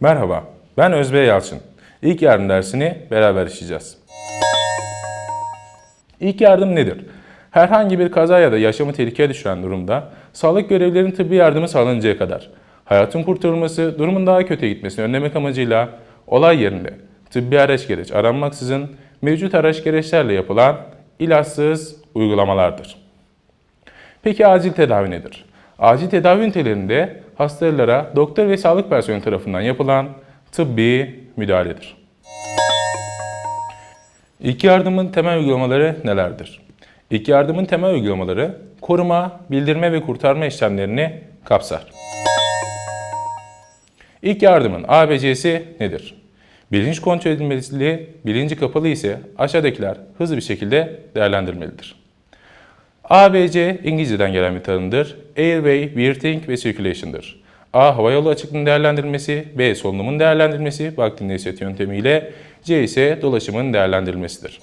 Merhaba, ben Özbey Yalçın. İlk yardım dersini beraber işleyeceğiz. İlk yardım nedir? Herhangi bir kaza ya da yaşamı tehlikeye düşüren durumda sağlık görevlilerinin tıbbi yardımı sağlanıncaya kadar hayatın kurtarılması, durumun daha kötüye gitmesini önlemek amacıyla olay yerinde tıbbi araç gereç aranmaksızın mevcut araç gereçlerle yapılan ilaçsız uygulamalardır. Peki acil tedavi nedir? Acil tedavi ünitelerinde hastalara doktor ve sağlık personeli tarafından yapılan tıbbi müdahaledir. İlk yardımın temel uygulamaları nelerdir? İlk yardımın temel uygulamaları koruma, bildirme ve kurtarma işlemlerini kapsar. İlk yardımın ABC'si nedir? Bilinç kontrol edilmeli, bilinci kapalı ise aşağıdakiler hızlı bir şekilde değerlendirmelidir. ABC İngilizceden gelen bir tanımdır. Airway, Breathing ve Circulation'dır. A. Havayolu açıklığının değerlendirilmesi, B. Solunumun değerlendirilmesi, Baktin Nesit yöntemiyle, C ise dolaşımın değerlendirilmesidir.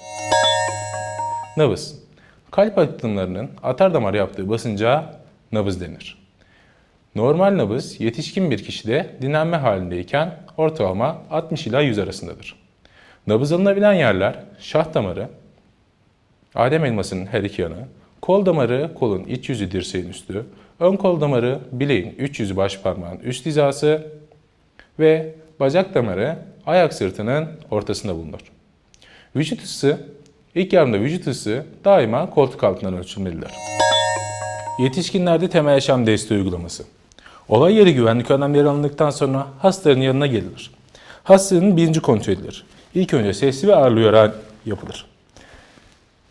Nabız. Kalp atımlarının atar damar yaptığı basınca nabız denir. Normal nabız yetişkin bir kişide dinlenme halindeyken ortalama 60 ila 100 arasındadır. Nabız alınabilen yerler şah damarı, Adem elmasının her iki yanı, kol damarı kolun iç yüzü dirseğin üstü, ön kol damarı bileğin üç yüzü baş parmağın üst hizası ve bacak damarı ayak sırtının ortasında bulunur. Vücut ısı, ilk yardımda vücut ısı daima koltuk altından ölçülmelidir. Yetişkinlerde temel yaşam desteği uygulaması. Olay yeri güvenlik önlemleri alındıktan sonra hastanın yanına gelinir. Hastanın bilinci kontrol edilir. İlk önce sesli ve ağırlı öğren yapılır.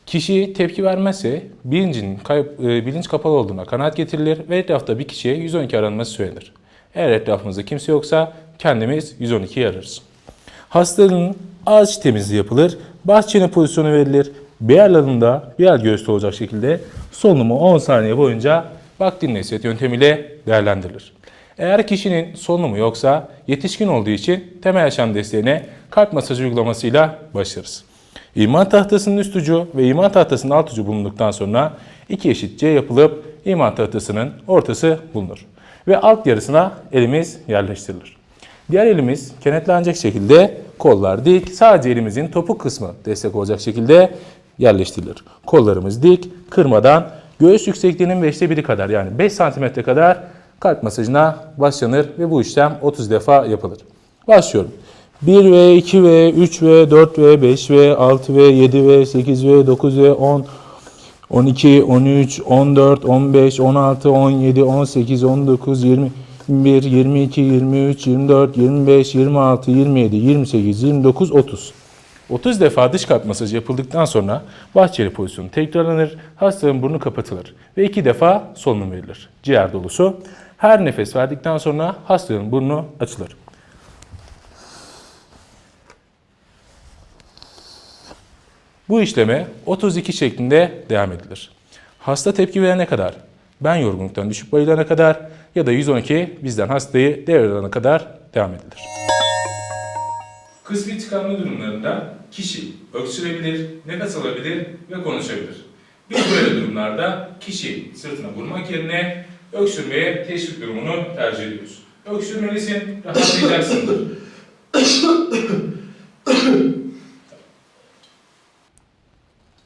Kişi tepki vermezse bilincin kayıp, e, bilinç kapalı olduğuna kanaat getirilir ve etrafta bir kişiye 112 aranması söylenir. Eğer etrafımızda kimse yoksa kendimiz 112'yi ararız. Hastanın ağız temizliği yapılır, baş çene pozisyonu verilir, bir alanında bir el göğüste olacak şekilde solunumu 10 saniye boyunca vaktin nesit yöntemiyle değerlendirilir. Eğer kişinin solunumu yoksa yetişkin olduğu için temel yaşam desteğine kalp masajı uygulamasıyla başlarız. İman tahtasının üst ucu ve iman tahtasının alt ucu bulunduktan sonra iki eşit C yapılıp iman tahtasının ortası bulunur. Ve alt yarısına elimiz yerleştirilir. Diğer elimiz kenetlenecek şekilde kollar dik, sadece elimizin topuk kısmı destek olacak şekilde yerleştirilir. Kollarımız dik, kırmadan göğüs yüksekliğinin 5'te biri kadar yani 5 santimetre kadar kalp masajına başlanır ve bu işlem 30 defa yapılır. Başlıyorum. 1 ve 2 ve 3 ve 4 ve 5 ve 6 ve 7 ve 8 ve 9 ve 10 12, 13, 14, 15, 16, 17, 18, 19, 20, 21, 22, 23, 24, 25, 26, 27, 28, 29, 30. 30 defa dış kalp masajı yapıldıktan sonra bahçeli pozisyonu tekrarlanır, hastanın burnu kapatılır ve 2 defa solunum verilir. Ciğer dolusu. Her nefes verdikten sonra hastanın burnu açılır. Bu işleme 32 şeklinde devam edilir. Hasta tepki verene kadar, ben yorgunluktan düşüp bayılana kadar ya da 112 bizden hastayı devralana kadar devam edilir. Kısmi tıkanma durumlarında kişi öksürebilir, nefes alabilir ve konuşabilir. Biz böyle durumlarda kişi sırtına vurmak yerine öksürmeye teşvik durumunu tercih ediyoruz. Öksürmelisin, rahatlayacaksındır.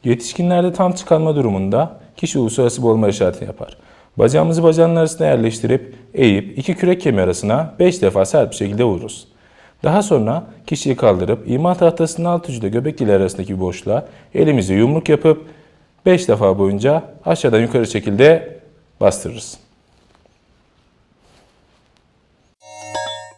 Yetişkinlerde tam tıkanma durumunda kişi uluslararası boğulma işaretini yapar. Bacağımızı bacağının arasına yerleştirip eğip iki kürek kemiği arasına 5 defa sert bir şekilde vururuz. Daha sonra kişiyi kaldırıp iman tahtasının alt ucuyla göbek dili arasındaki boşluğa elimizi yumruk yapıp 5 defa boyunca aşağıdan yukarı şekilde bastırırız.